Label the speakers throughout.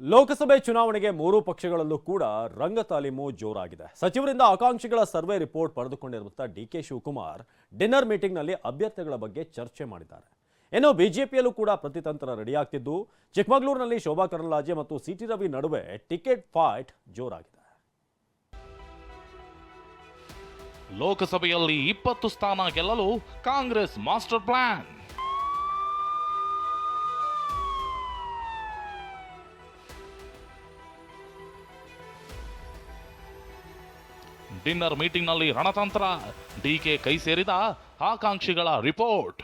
Speaker 1: ಲೋಕಸಭೆ ಚುನಾವಣೆಗೆ ಮೂರೂ ಪಕ್ಷಗಳಲ್ಲೂ ಕೂಡ ರಂಗ ತಾಲೀಮು ಜೋರಾಗಿದೆ. ಸಚಿವರಿಂದ ಆಕಾಂಕ್ಷಿಗಳ ಸರ್ವೆ ರಿಪೋರ್ಟ್ ಪಡೆದುಕೊಂಡಿರುವಂತಹ ಡಿ ಕೆ ಶಿವಕುಮಾರ್ ಡಿನ್ನರ್ ಮೀಟಿಂಗ್ನಲ್ಲಿ ಅಭ್ಯರ್ಥಿಗಳ ಬಗ್ಗೆ ಚರ್ಚೆ ಮಾಡಿದ್ದಾರೆ. ಇನ್ನು ಬಿಜೆಪಿಯಲ್ಲೂ ಕೂಡ ಪ್ರತಿತಂತ್ರ ರೆಡಿಯಾಗ್ತಿದ್ದು, ಚಿಕ್ಕಮಗಳೂರಿನಲ್ಲಿ ಶೋಭಾ ಕರಂದ್ಲಾಜೆ ಮತ್ತು ಸಿಟಿ ರವಿ ನಡುವೆ ಟಿಕೆಟ್ ಫೈಟ್ ಜೋರಾಗಿದೆ.
Speaker 2: ಲೋಕಸಭೆಯಲ್ಲಿ ಇಪ್ಪತ್ತು ಸ್ಥಾನ ಗೆಲ್ಲಲು ಕಾಂಗ್ರೆಸ್ ಮಾಸ್ಟರ್ ಪ್ಲಾನ್. ಡಿನ್ನರ್ ಮೀಟಿಂಗ್ನಲ್ಲಿ ರಣತಂತ್ರ. ಡಿಕೆ ಕೈ ಸೇರಿದ ಆಕಾಂಕ್ಷಿಗಳ ರಿಪೋರ್ಟ್.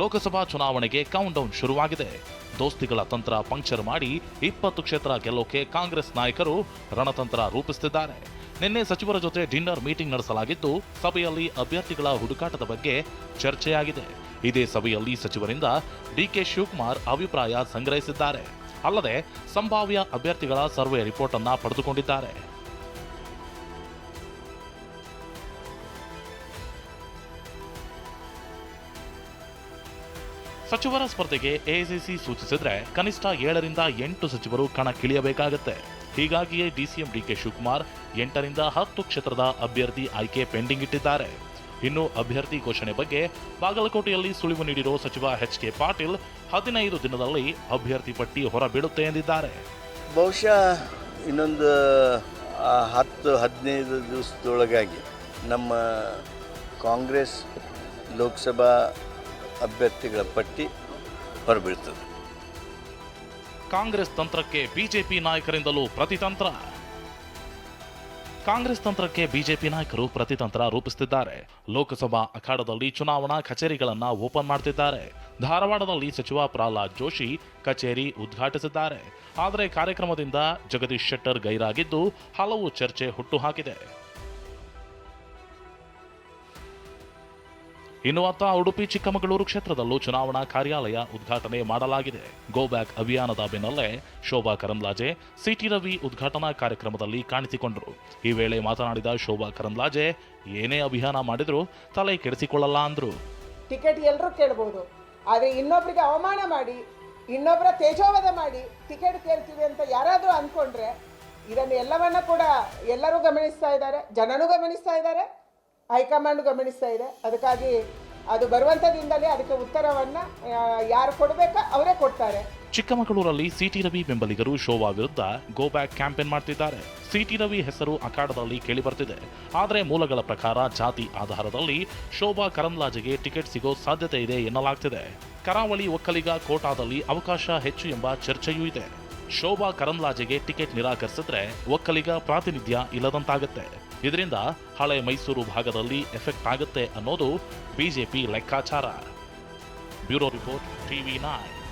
Speaker 2: ಲೋಕಸಭಾ ಚುನಾವಣೆಗೆ ಕೌಂಟ್ ಡೌನ್ ಶುರುವಾಗಿದೆ. ದೋಸ್ತಿಗಳ ತಂತ್ರ ಪಂಕ್ಚರ್ ಮಾಡಿ ಇಪ್ಪತ್ತು ಕ್ಷೇತ್ರ ಗೆಲ್ಲೋಕೆ ಕಾಂಗ್ರೆಸ್ ನಾಯಕರು ರಣತಂತ್ರ ರೂಪಿಸುತ್ತಿದ್ದಾರೆ. ನಿನ್ನೆ ಸಚಿವರ ಜೊತೆ ಡಿನ್ನರ್ ಮೀಟಿಂಗ್ ನಡೆಸಲಾಗಿದ್ದು, ಸಭೆಯಲ್ಲಿ ಅಭ್ಯರ್ಥಿಗಳ ಹುಡುಕಾಟದ ಬಗ್ಗೆ ಚರ್ಚೆಯಾಗಿದೆ. ಇದೇ ಸಭೆಯಲ್ಲಿ ಸಚಿವರಿಂದ ಡಿಕೆ ಶಿವಕುಮಾರ್ ಅಭಿಪ್ರಾಯ ಸಂಗ್ರಹಿಸಿದ್ದಾರೆ. ಅಲ್ಲದೆ ಸಂಭಾವ್ಯ ಅಭ್ಯರ್ಥಿಗಳ ಸರ್ವೆ ರಿಪೋರ್ಟ್ ಅನ್ನ ಪಡೆದುಕೊಂಡಿದ್ದಾರೆ. ಸಚಿವರ ಸ್ಪರ್ಧೆಗೆ ಎಐಸಿಸಿ ಸೂಚಿಸಿದ್ರೆ ಕನಿಷ್ಠ ಏಳರಿಂದ ಎಂಟು ಸಚಿವರು ಕಣಕ್ಕಿಳಿಯಬೇಕಾಗತ್ತೆ. ಹೀಗಾಗಿಯೇ ಡಿಸಿಎಂ ಡಿಕೆ ಶಿವಕುಮಾರ್ ಎಂಟರಿಂದ ಹತ್ತು ಕ್ಷೇತ್ರದ ಅಭ್ಯರ್ಥಿ ಆಯ್ಕೆ ಪೆಂಡಿಂಗ್ ಇಟ್ಟಿದ್ದಾರೆ. ಇನ್ನು ಅಭ್ಯರ್ಥಿ ಘೋಷಣೆ ಬಗ್ಗೆ ಬಾಗಲಕೋಟೆಯಲ್ಲಿ ಸುಳಿವು ನೀಡಿರುವ ಸಚಿವ ಎಚ್ ಕೆ ಪಾಟೀಲ್ ಹದಿನೈದು ದಿನದಲ್ಲಿ ಅಭ್ಯರ್ಥಿ ಪಟ್ಟಿ ಹೊರಬೀಳುತ್ತೆ ಎಂದಿದ್ದಾರೆ.
Speaker 3: ಬಹುಶಃ ಇನ್ನೊಂದು ಹತ್ತು ಹದಿನೈದು ದಿವಸದೊಳಗಾಗಿ ನಮ್ಮ ಕಾಂಗ್ರೆಸ್ ಲೋಕಸಭಾ ಅಭ್ಯರ್ಥಿಗಳ ಪಟ್ಟಿ ಹೊರಬೀಳ್ತದೆ.
Speaker 2: ಕಾಂಗ್ರೆಸ್ ತಂತ್ರಕ್ಕೆ ಬಿಜೆಪಿ ನಾಯಕರಿಂದಲೂ ಪ್ರತಿತಂತ್ರ. ಕಾಂಗ್ರೆಸ್ ತಂತ್ರಕ್ಕೆ ಬಿಜೆಪಿ ನಾಯಕರು ಪ್ರತಿತಂತ್ರ ರೂಪಿಸುತ್ತಿದ್ದಾರೆ. ಲೋಕಸಭಾ ಅಖಾಡದಲ್ಲಿ ಚುನಾವಣಾ ಕಚೇರಿಗಳನ್ನ ಓಪನ್ ಮಾಡ್ತಿದ್ದಾರೆ. ಧಾರವಾಡದಲ್ಲಿ ಸಚಿವ ಪ್ರಹ್ಲಾದ್ ಜೋಶಿ ಕಚೇರಿ ಉದ್ಘಾಟಿಸಿದ್ದಾರೆ. ಆದರೆ ಕಾರ್ಯಕ್ರಮದಿಂದ ಜಗದೀಶ್ ಶೆಟ್ಟರ್ ಗೈರಾಗಿದ್ದು ಹಲವು ಚರ್ಚೆ ಹುಟ್ಟುಹಾಕಿದೆ ಇನ್ನು ಅತ್ತ ಉಡುಪಿ ಚಿಕ್ಕಮಗಳೂರು ಕ್ಷೇತ್ರದಲ್ಲೂ ಚುನಾವಣಾ ಕಾರ್ಯಾಲಯ ಉದ್ಘಾಟನೆ ಮಾಡಲಾಗಿದೆ. ಗೋ ಬ್ಯಾಕ್ ಅಭಿಯಾನದ ಬೆನ್ನಲ್ಲೇ ಶೋಭಾ ಕರಂದ್ಲಾಜೆ ಸಿಟಿ ರವಿ ಉದ್ಘಾಟನಾ ಕಾರ್ಯಕ್ರಮದಲ್ಲಿ ಕಾಣಿಸಿಕೊಂಡರು. ಈ ವೇಳೆ ಮಾತನಾಡಿದ ಶೋಭಾ ಕರಂದ್ಲಾಜೆ, ಏನೇ ಅಭಿಯಾನ ಮಾಡಿದ್ರು ತಲೆ ಕೆಡಿಸಿಕೊಳ್ಳಲ್ಲ ಅಂದ್ರು.
Speaker 4: ಟಿಕೆಟ್ ಎಲ್ಲರೂ ಕೇಳಬಹುದು ಆದರೆ ಇನ್ನೊಬ್ಬರಿಗೆ ಅವಮಾನ ಮಾಡಿ ಇನ್ನೊಬ್ಬರ ತೇಜೋವಧ ಮಾಡಿ ಟಿಕೆಟ್ ಕೇಳ್ತೀವಿ ಅಂತ ಯಾರಾದರೂ ಅಂದ್ಕೊಂಡ್ರೆ ಇದನ್ನು ಎಲ್ಲವನ್ನ ಕೂಡ ಎಲ್ಲರೂ ಗಮನಿಸ್ತಾ ಇದ್ದಾರೆ, ಜನನೂ ಗಮನಿಸ್ತಾ ಇದ್ದಾರೆ. ಹೈಕಮಾಂಡ್ ಗಮನಿಸ್ತಾ ಇದೆ. ಅದಕ್ಕಾಗಿ ಅದು ಬರುವಂಥದ್ದಿಂದಲೇ ಅದಕ್ಕೆ ಉತ್ತರವನ್ನು ಯಾರು ಕೊಡಬೇಕಾ ಅವರೇ ಕೊಡ್ತಾರೆ.
Speaker 2: ಚಿಕ್ಕಮಗಳೂರಲ್ಲಿ ಸಿಟಿ ರವಿ ಬೆಂಬಲಿಗರು ಶೋಭಾ ವಿರುದ್ಧ ಗೋ ಬ್ಯಾಕ್ ಕ್ಯಾಂಪೇನ್ ಮಾಡ್ತಿದ್ದಾರೆ. ಸಿಟಿ ರವಿ ಹೆಸರು ಅಖಾಡದಲ್ಲಿ ಕೇಳಿಬರ್ತಿದೆ. ಆದರೆ ಮೂಲಗಳ ಪ್ರಕಾರ ಜಾತಿ ಆಧಾರದಲ್ಲಿ ಶೋಭಾ ಕರಂದ್ಲಾಜೆಗೆ ಟಿಕೆಟ್ ಸಿಗೋ ಸಾಧ್ಯತೆ ಇದೆ ಎನ್ನಲಾಗ್ತಿದೆ. ಕರಾವಳಿ ಒಕ್ಕಲಿಗ ಕೋಟಾದಲ್ಲಿ ಅವಕಾಶ ಹೆಚ್ಚು ಎಂಬ ಚರ್ಚೆಯೂ ಇದೆ. ಶೋಭಾ ಕರಂದ್ಲಾಜೆಗೆ ಟಿಕೆಟ್ ನಿರಾಕರಿಸಿದ್ರೆ ಒಕ್ಕಲಿಗ ಪ್ರಾತಿನಿಧ್ಯ ಇಲ್ಲದಂತಾಗತ್ತೆ. ಇದರಿಂದ ಹಳೆ ಮೈಸೂರು ಭಾಗದಲ್ಲಿ ಎಫೆಕ್ಟ್ ಆಗುತ್ತೆ ಅನ್ನೋದು ಬಿಜೆಪಿ ಲೆಕ್ಕಾಚಾರ. Bureau report TV nine